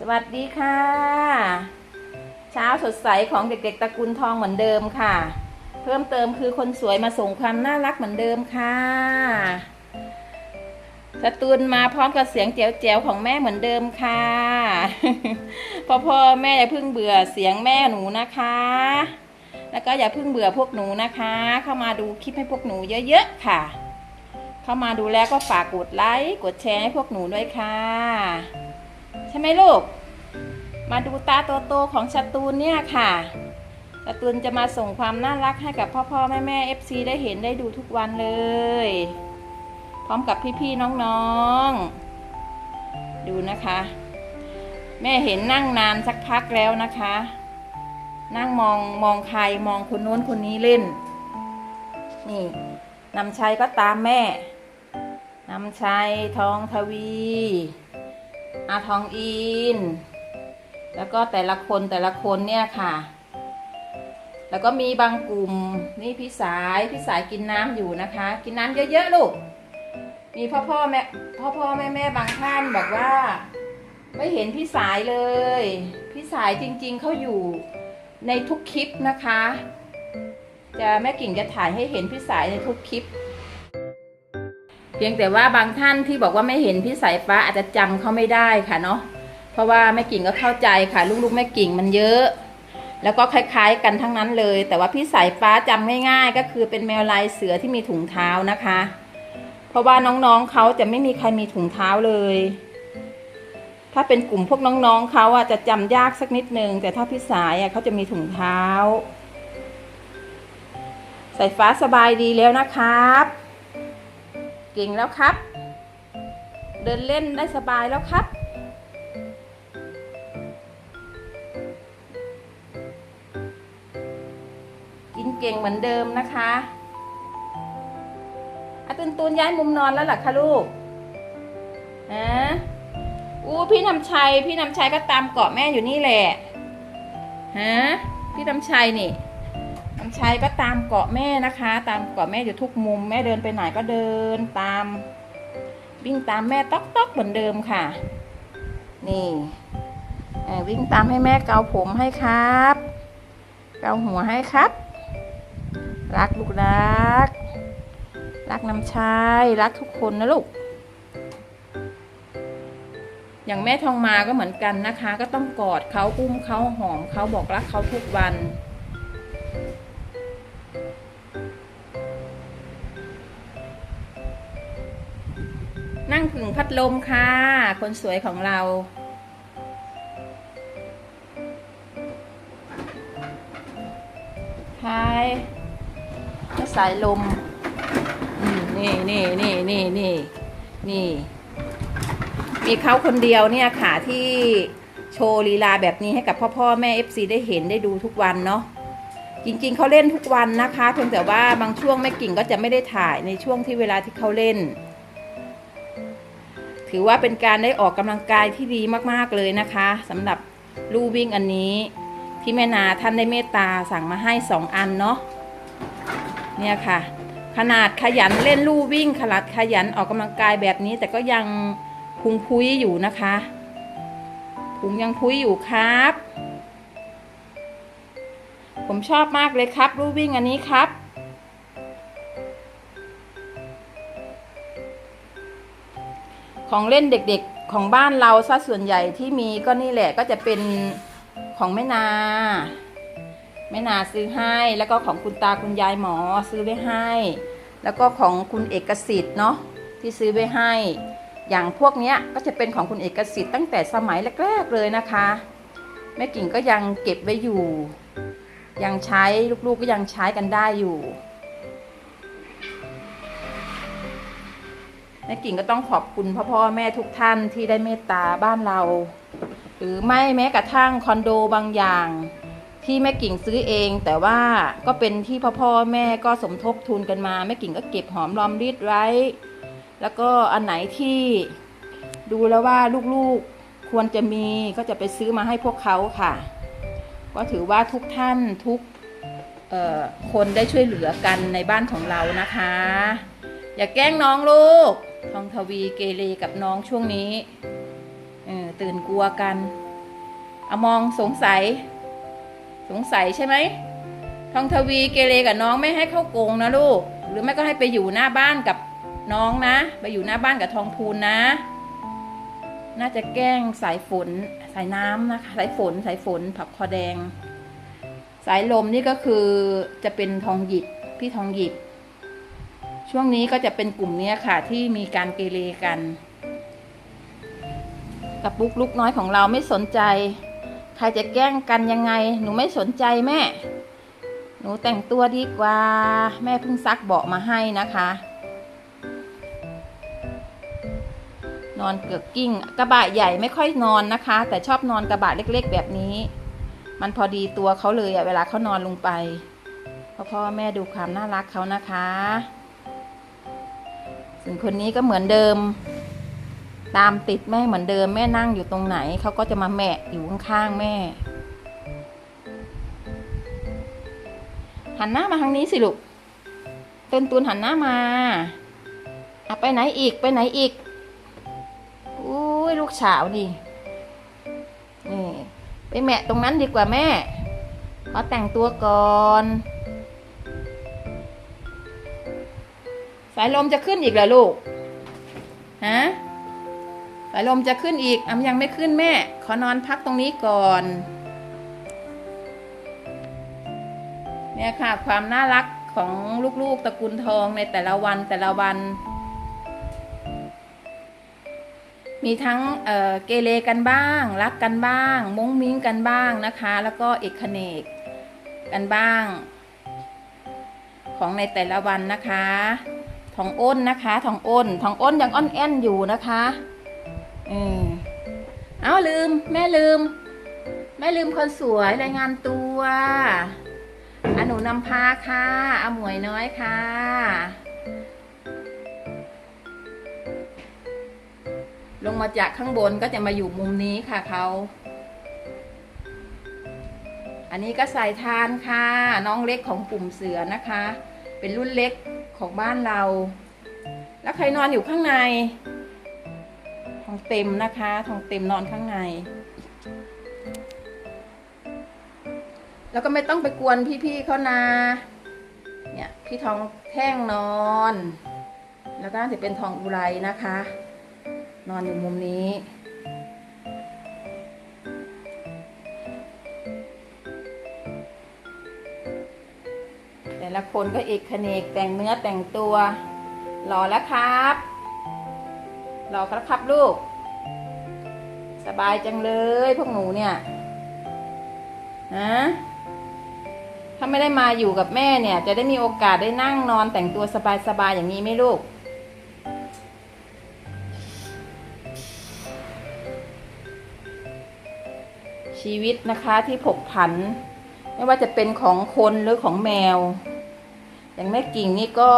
สวัสดีค่ะ เช้าสดใสของเด็กๆตระกูลทองเหมือนเดิมค่ะ เพิ่มเติมคือคนสวยมาส่งความน่ารักเหมือนเดิมค่ะสตูนมาพร้อมกับเสียงแจ๋วๆของแม่เหมือนเดิมค่ะพ่อพ่อแม่อย่าเพิ่งเบื่อเสียงแม่หนูนะคะ แล้วก็อย่าเพิ่งเบื่อพวกหนูนะคะ เข้ามาดูคลิปให้พวกหนูเยอะๆค่ะ เข้ามาดูแล้วก็ฝากกดไลค์กดแชร์ให้พวกหนูด้วยค่ะ ใช่ไหมลูก มาดูตาโตๆของชาตูนเนี่ยค่ะชาตูนจะมาส่งความน่ารักให้กับพ่อพ่อแม่แม่เอฟซีได้เห็นได้ดูทุกวันเลย พร้อมกับพี่ๆ น้องๆ ดูนะคะ แม่เห็นนั่งนานสักพักแล้วนะคะ นั่งมองมองใครมองคนโน้นคนนี้เล่น นี่นำชัยก็ตามแม่นำชัยทองทวี อาทองอิน แล้วก็แต่ละคนแต่ละคนเนี่ยค่ะ แล้วก็มีบางกลุ่มนี่พี่สายพี่สายกินน้ำอยู่นะคะ กินน้ำเยอะๆลูก มีพ่อพ่อแม่พ่อพ่อแม่แม่บางท่านบอกว่า ไม่เห็นพี่สายเลย พี่สายจริงๆเขาอยู่ในทุกคลิปนะคะ จะแม่กิ่งจะถ่ายให้เห็นพี่สายในทุกคลิป เพียงแต่ว่าบางท่านที่บอกว่าไม่เห็นพี่สายฟ้าอาจจะจำเขาไม่ได้ค่ะเนาะเพราะว่าแม่กิ่งก็เข้าใจค่ะลูกๆแม่กิ่งมันเยอะ แล้วก็คล้ายๆกันทั้งนั้นเลย แต่ว่าพี่สายฟ้าจำง่ายๆ ก็คือเป็นแมวลายเสือที่มีถุงเท้านะคะ เพราะว่าน้องๆเขาจะไม่มีใครมีถุงเท้าเลย ถ้าเป็นกลุ่มพวกน้องๆเขาอะจะจำยากสักนิดนึงแต่ถ้าพี่สายอะเขาจะมีถุงเท้าสายฟ้าสบายดีแล้วนะครับ เก่งแล้วครับ เดินเล่นได้สบายแล้วครับ กินเก่งเหมือนเดิมนะคะอาตุนตูนย้ายมุมนอนแล้วหรอคะลูกนะอู้พี่นำชัย พี่นำชัยก็ตามเกาะแม่อยู่นี่แหละ ฮะ พี่นำชัยนี่ ชัยก็ตามเกาะแม่นะคะ ตามเกาะแม่อยู่ทุกมุม แม่เดินไปไหนก็เดินตามวิ่งตามแม่ต๊อกต๊อกเหมือนเดิมค่ะ นี่วิ่งตามให้แม่เกาผมให้ครับ เกาหัวให้ครับ รักลูกรัก รักน้ำชายรักทุกคนนะลูกอย่างแม่ทองมาก็เหมือนกันนะคะ ก็ต้องกอดเขาอุ้มเขาหอมเขาบอกรักเขาทุกวัน ลมค่ะ คนสวยของเราฮายสายลมอืมนี่นี่นี่นี่นี่นี่ มีเขาคนเดียวเนี่ยค่ะที่โชว์ลีลาแบบนี้ให้กับพ่อพ่อแม่ FC ได้เห็นได้ดูทุกวันเนาะจริงๆเขาเล่นทุกวันนะคะ เพียงแต่ว่าบางช่วงแม่กิ่งก็จะไม่ได้ถ่ายในช่วงที่เวลาที่เขาเล่น ถือว่าเป็นการได้ออกกำลังกายที่ดีมากๆเลยนะคะสำหรับลู่วิ่งอันนี้ ที่แม่นาท่านได้เมตตาสั่งมาให้สองอันเนาะเนี่ยค่ะ ขนาดขยันเล่นลู่วิ่งขนาดขยันออกกำลังกายแบบนี้ แต่ก็ยังพุงพุ้ยอยู่นะคะพุงยังพุ้ยอยู่ครับ ผมชอบมากเลยครับลู่วิ่งอันนี้ครับ ของเล่นเด็กๆของบ้านเราซะส่วนใหญ่ที่มีก็นี่แหละก็จะเป็นของแม่นาแม่นาซื้อให้แล้วก็ของคุณตาคุณยายหมอซื้อไว้ให้ แล้วก็ของคุณเอกสิทธิ์เนาะที่ซื้อไว้ให้ อย่างพวกเนี้ยก็จะเป็นของคุณเอกสิทธิ์ตั้งแต่สมัยแรกๆเลยนะคะแม่กิ่งก็ยังเก็บไว้อยู่ ยังใช้ลูกๆก็ยังใช้กันได้อยู่ แม่กิ่งก็ต้องขอบคุณพ่อพ่อแม่ทุกท่านที่ได้เมตตาบ้านเรา หรือไม่แม้กระทั่งคอนโดบางอย่าง ที่แม่กิ่งซื้อเอง แต่ว่าก็เป็นที่พ่อพ่อแม่ก็สมทบทุนกันมาแม่กิ่งก็เก็บหอมรอมริดไว้ แล้วก็อันไหนที่ดูแล้วว่าลูกๆควรจะมีก็จะไปซื้อมาให้พวกเขาค่ะ ก็ถือว่าทุกท่านทุกคนได้ช่วยเหลือกันในบ้านของเรานะคะ อย่าแกล้งน้องลูก ทองทวีเกเรกับน้องช่วงนี้เออตื่นกลัวกันอมองสงสัย สงสัยใช่ไหมทองทวีเกเรกับน้องไม่ให้เข้าโกงนะลูก หรือไม่ก็ให้ไปอยู่หน้าบ้านกับน้องนะ ไปอยู่หน้าบ้านกับทองพูนนะ น่าจะแกล้งสายฝนสายน้ำนะคะ สายฝนสายฝนผักคอแดง สายลมนี่ก็คือจะเป็นทองหยิบพี่ทองหยิบ ช่วงนี้ก็จะเป็นกลุ่มเนี้ยค่ะที่มีการเกเรกัน กับปุ๊กลูกน้อยของเราไม่สนใจ ใครจะแกล้งกันยังไง หนูไม่สนใจแม่ หนูแต่งตัวดีกว่า แม่เพิ่งซักเบาะมาให้นะคะ นอนเกือกกิ้ง กระบะใหญ่ไม่ค่อยนอนนะคะ แต่ชอบนอนกระบะเล็ก ๆ แบบนี้ มันพอดีตัวเขาเลยอะเวลาเขานอนลงไปพราะพ่อแม่ดูความน่ารักเขานะคะ ส่วนคนนี้ก็เหมือนเดิม ตามติดแม่เหมือนเดิม แม่นั่งอยู่ตรงไหนเขาก็จะมาแมะอยู่ข้างๆแม่ หันหน้ามาทางนี้สิลูกต้นตูนหันหน้ามาอะไปไหนอีกไปไหนอีกอุ้ยลูกสาวนี่นี่ไปแมะตรงนั้นดีกว่าแม่ขอแต่งตัวก่อน สายลมจะขึ้นอีกเหรอลูก ฮะ สายลมจะขึ้นอีกอำยังไม่ขึ้นแม่ ขอนอนพักตรงนี้ก่อน เนี่ยค่ะ ความน่ารักของลูกๆตระกูลทองในแต่ละวันแต่ละวัน มีทั้งเเกเรกันบ้าง รักกันบ้าง มุ้งมิ้งกันบ้างนะคะ แล้วก็เอกเนกกันบ้าง ของในแต่ละวันนะคะ ทองอ้นนะคะทองอ้นทองอ้นยังอ้อนแอนอยู่นะคะเออเอาลืม แม่ลืม แม่ลืมคนสวยรายงานตัวอะหนูนำพาค่ะอาหมวยน้อยค่ะลงมาจากข้างบนก็จะมาอยู่มุมนี้ค่ะเขา อันนี้ก็สายทานค่ะ น้องเล็กของกลุ่มเสือนะคะ เป็นรุ่นเล็ก ของบ้านเรา แล้วใครนอนอยู่ข้างใน ทองเต็มนะคะ ทองเต็มนอนข้างใน แล้วก็ไม่ต้องไปกวนพี่ๆเขานะเนี่ยพี่ทองแท่งนอน แล้วก็จะเป็นทองอุไรนะคะ นอนอยู่มุมนี้ แต่ละคนก็เอกเขนกแต่งเนื้อแต่งตัวหล่อแล้วครับหล่อครับครับลูก สบายจังเลยพวกหนูเนี่ยฮะถ้าไม่ได้มาอยู่กับแม่เนี่ย จะได้มีโอกาสได้นั่งนอนแต่งตัวสบายๆอย่างนี้ไหมลูกชีวิตนะคะที่ผกผัน ไม่ว่าจะเป็นของคนหรือของแมว อย่างแม่กิ่งนี่ก็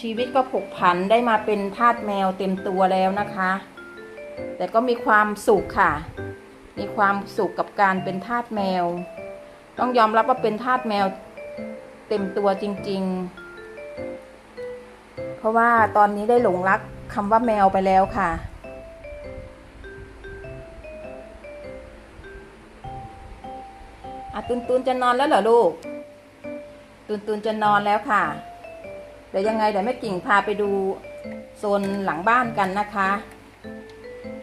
ชีวิตก็ผกผันได้มาเป็นทาสแมวเต็มตัวแล้วนะคะ แต่ก็มีความสุขค่ะ มีความสุขกับการเป็นทาสแมว ต้องยอมรับว่าเป็นทาสแมวเต็มตัวจริง ๆ เพราะว่าตอนนี้ได้หลงรักคำว่าแมวไปแล้วค่ะอะตุนตุนจะนอนแล้วเหรอลูก ตุนตุนจะนอนแล้วค่ะ เดี๋ยวยังไงเดี๋ยวแม่กิ่งพาไปดูโซนหลังบ้านกันนะคะ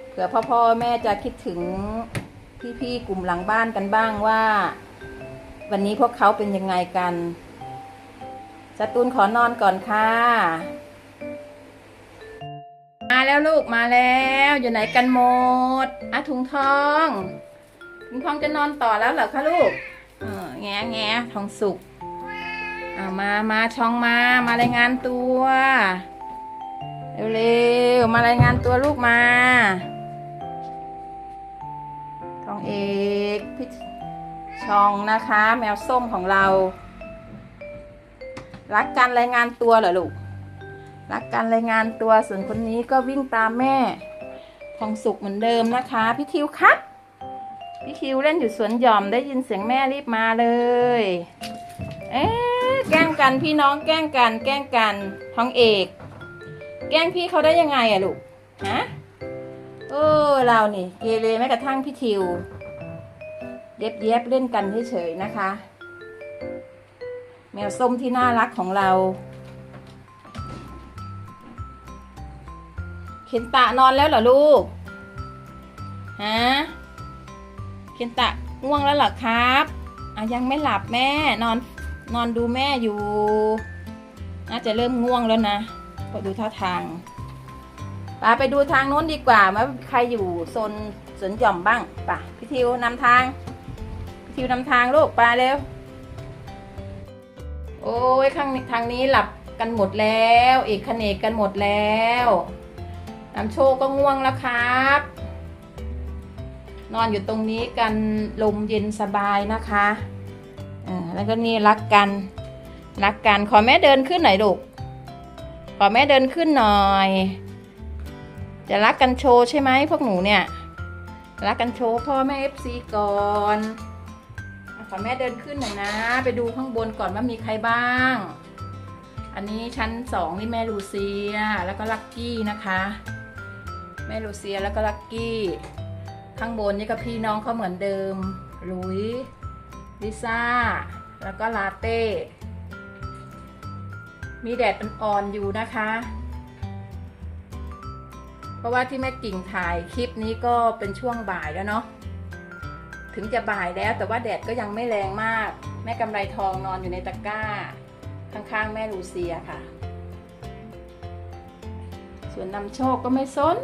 เผื่อพ่อพ่อแม่จะคิดถึงพี่ๆกลุ่มหลังบ้านกันบ้างว่า วันนี้พวกเขาเป็นยังไงกันสตูนขอนอนก่อนค่ะ มาแล้วลูกมาแล้วอยู่ไหนกันหมดอะถุงทองถุงทองจะนอนต่อแล้วเหรอคะลูกเออแงแงทองสุก อามา มาช่องมา มารายงานตัว เร็วๆ มารายงานตัวลูกมาทองเอกพี่ช่องนะคะ แมวส้มของเรา รักการรายงานตัวเหรอลูก รักการรายงานตัว ส่วนคนนี้ก็วิ่งตามแม่ ทองสุกเหมือนเดิมนะคะ พี่ทิวครับพี่คิวเล่นอยู่สวนหย่อมได้ยินเสียงแม่รีบมาเลย เอ๊ะ แกล้งกันพี่น้องแกล้งกัน แกล้งกันท้องเอก แกล้งพี่เขาได้ยังไงอะลูกฮะเออเรานี่เกเรแม้กระทั่งพี่ทิวเย็บเย็บเล่นกันเฉยๆนะคะ แมวส้มที่น่ารักของเราเคนตะนอนแล้วเหรอลูกฮะเคนตะง่วงแล้วเหรอครับอะยังไม่หลับแม่นอน นอนดูแม่อยู่ น่าจะเริ่มง่วงแล้วนะพอดูท่าทางปาไปดูทางโน้นดีกว่าว่าใครอยู่โซนสวนหย่อมบ้างป่ะพี่ทิวนำทางพี่ทิวนำทางลูกไปเร็ว โอ้ยข้างทางนี้หลับกันหมดแล้ว เอกขเนกกันหมดแล้วน้ำโชคก็ง่วงแล้วครับ นอนอยู่ตรงนี้กันลมเย็นสบายนะคะ แล้วก็นี่รักกัน รักกันขอแม่เดินขึ้นหน่อยลูกขอแม่เดินขึ้นหน่อย จะรักกันโชว์ใช่ไหมพวกหนูเนี่ย รักกันโชว์พ่อแม่เอฟซีก่อนขอแม่เดินขึ้นหน่อยนะ ไปดูข้างบนก่อนว่ามีใครบ้าง อันนี้ชั้นสองนี่แม่ลูเซียแล้วก็ลักกี้นะคะ แม่ลูเซียแล้วก็ลักกี้ ข้างบนนี่ก็พี่น้องเขาเหมือนเดิมลุย ลิซ่า แล้วก็ลาเต้ มีแดดอ่อนๆอยู่นะคะ เพราะว่าที่แม่กิ่งถ่ายคลิปนี้ก็เป็นช่วงบ่ายแล้วเนาะ ถึงจะบ่ายแล้วแต่ว่าแดดก็ยังไม่แรงมาก แม่กำไรทองนอนอยู่ในตะกร้า ข้างๆ แม่ลูเซียค่ะ ส่วนนำโชคก็ไม่ซน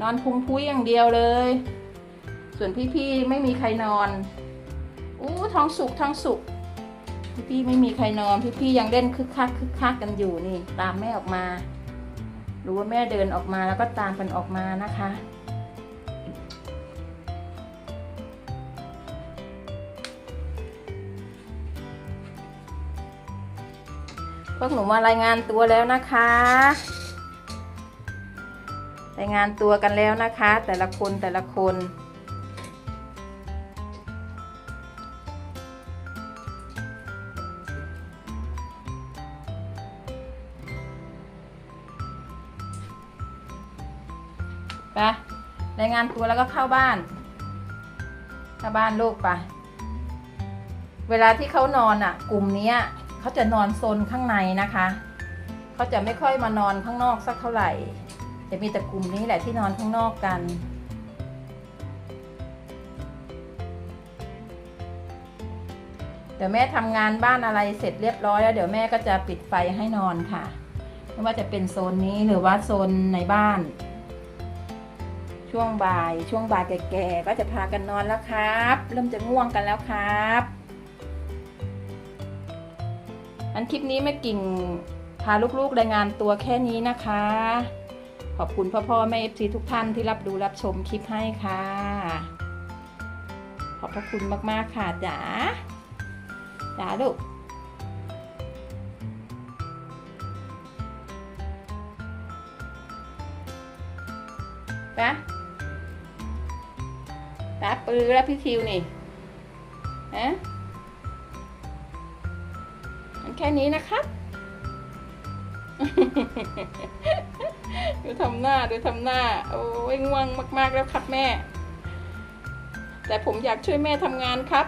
นอนพุงพุ้ยอย่างเดียวเลย ส่วนพี่ๆไม่มีใครนอน อู้ท้องสุกท้องสุกพี่ๆไม่มีใครนอนพี่ๆยังเล่นคึกคักคึกคักกันอยู่นี่ ตามแม่ออกมา รู้ว่าแม่เดินออกมาแล้วก็ตามกันออกมานะคะพวกหนูมารายงานตัวแล้วนะคะ รายงานตัวกันแล้วนะคะ แต่ละคนแต่ละคน งานตัวแล้วก็เข้าบ้านเข้าบ้านลูกไป เวลาที่เขานอนอะ กลุ่มนี้เขาจะนอนโซนข้างในนะคะเขาจะไม่ค่อยมานอนข้างนอกสักเท่าไหร่ จะมีแต่กลุ่มนี้แหละที่นอนข้างนอกกันเดี๋ยวแม่ทำงานบ้านอะไรเสร็จเรียบร้อยแล้วเดี๋ยวแม่ก็จะปิดไฟให้นอนค่ะ ไม่ว่าจะเป็นโซนนี้หรือว่าโซนในบ้าน ช่วงบ่าย ช่วงบ่ายแก่ๆก็จะพากันนอนแล้วครับ เริ่มจะง่วงกันแล้วครับ อันคลิปนี้แม่กิ่งพาลูกๆรายงานตัวแค่นี้นะคะ ขอบคุณพ่อพ่อแม่เอฟซีทุกท่านที่รับดูรับชมคลิปให้ค่ะ ขอบพระคุณมากๆค่ะจ๋าจ๋าลูกปะ ตาปือแล้วพี่ทิวนี่ฮะมันแค่นี้นะครับดูทำหน้าดูทำหน้า โอ้ยง่วงมาก ๆ แล้วครับแม่ แต่ผมอยากช่วยแม่ทำงานครับ